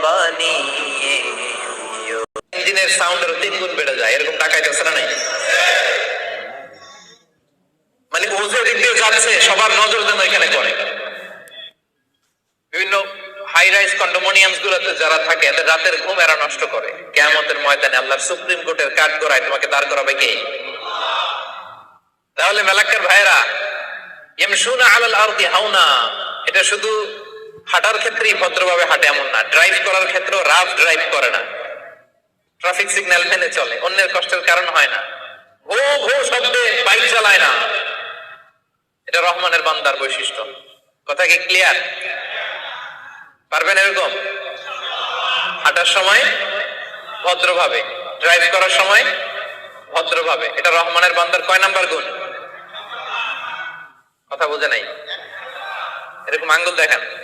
মানে যারা থাকে, এদের রাতের ঘুম এরা নষ্ট করে। কেয়ামতের ময়দানে আল্লাহর সুপ্রিম কোর্টের কাঠ করায় তোমাকে দাঁড় করাবে কে? তাহলে মেলাক্কার ভাইরা ইয়ামশুনা আলাল আরদি হাওনা, এটা শুধু হাঁটার ক্ষেত্রেই ভদ্রভাবে হাঁটে এমন না। ড্রাইভ করার ক্ষেত্রেও রাফ ড্রাইভ করে না। ট্রাফিক সিগন্যাল মেনে চলে। অন্যের কষ্টের কারণ হয় না। ভো ভো শব্দে বাইক চালায় না। এটা রহমানের বান্দার বৈশিষ্ট্য। কথা কি ক্লিয়ার পারবেন এরকম? হাঁটার সময় ভদ্রভাবে। ড্রাইভ করার সময় ভদ্রভাবে। এটা রহমানের বান্দার কয় নাম্বার গুণ? কথা বোঝে নাই। এরকম আঙ্গুল দেখান।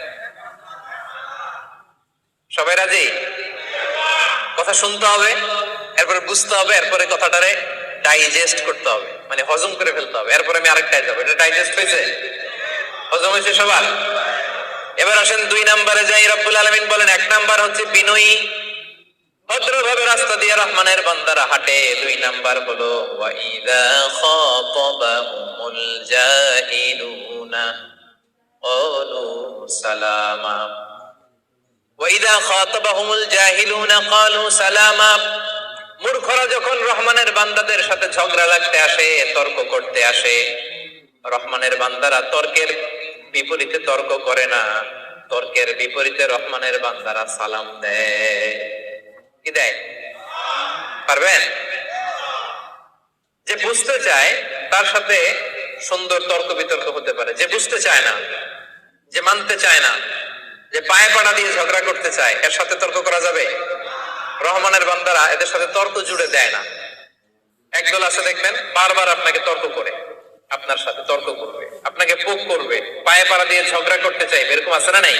সবাই রাজি? কথা শুনতে হবে, এরপরে বুঝতে হবে, এরপরে কথাটারে ডাইজেস্ট করতে হবে মানে হজম করে ফেলতে হবে। এরপরে আমি আরেকটাই যাব এটা ডাইজেস্ট হয়েছে? হজম হয়েছে সবার? এবার আসেন দুই নাম্বারে যাই, রব্বুল আলমিন বলেন, এক নাম্বার হচ্ছে বিনয়ী। ভদ্রভাবে রাস্তা দিয়ে রহমানের বান্দারা হাঁটে। দুই নাম্বার হলো ওয়াইদা খাতাবাহুমুল জাহিলুনা। ক্বালু সালামা। ওয়াইদা খাতাবাহুমুল জাহিলুনা ক্বালু সালামা। মূর্খরা যখন রহমানের বান্দাদের সাথে ঝগড়া লাগতে আসে, তর্ক করতে আসে, রহমানের বান্দারা তর্কের বিপরীতে তর্ক করে না। তর্কের বিপরীতে রহমানের বান্দারা সালাম দেয়। কি দেয়? পারবেন? যে বুঝতে চায়, তার সাথে সুন্দর তর্ক বিতর্ক হতে পারে। যে বুঝতে চায় না, যে মানতে চায় না যে পায়ে পাড়া দিয়ে ঝগড়া করতে চায়, এর সাথে তর্ক করা যাবে? রহমানের বান্দারা এদের সাথে তর্ক জুড়ে দেয় না। একদল আছে, দেখবেন, বারবার আপনাকে তর্ক করে, আপনার সাথে তর্ক করবে, আপনাকে পোক করবে, পায়ে পাড়া দিয়ে ঝগড়া করতে চাইবে, এরকম আছে না নাই?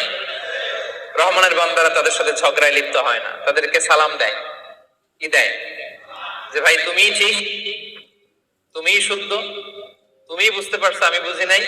রহমানের বান্দারা তাদের সাথে ঝগড়ায় লিপ্ত হয় না, তাদেরকে সালাম দেয়। কি দেয়? যে, ভাই, তুমিই ঠিক, তুমিই শুদ্ধ, তুমিই বুঝতে পারছ, আমি বুঝি নাই।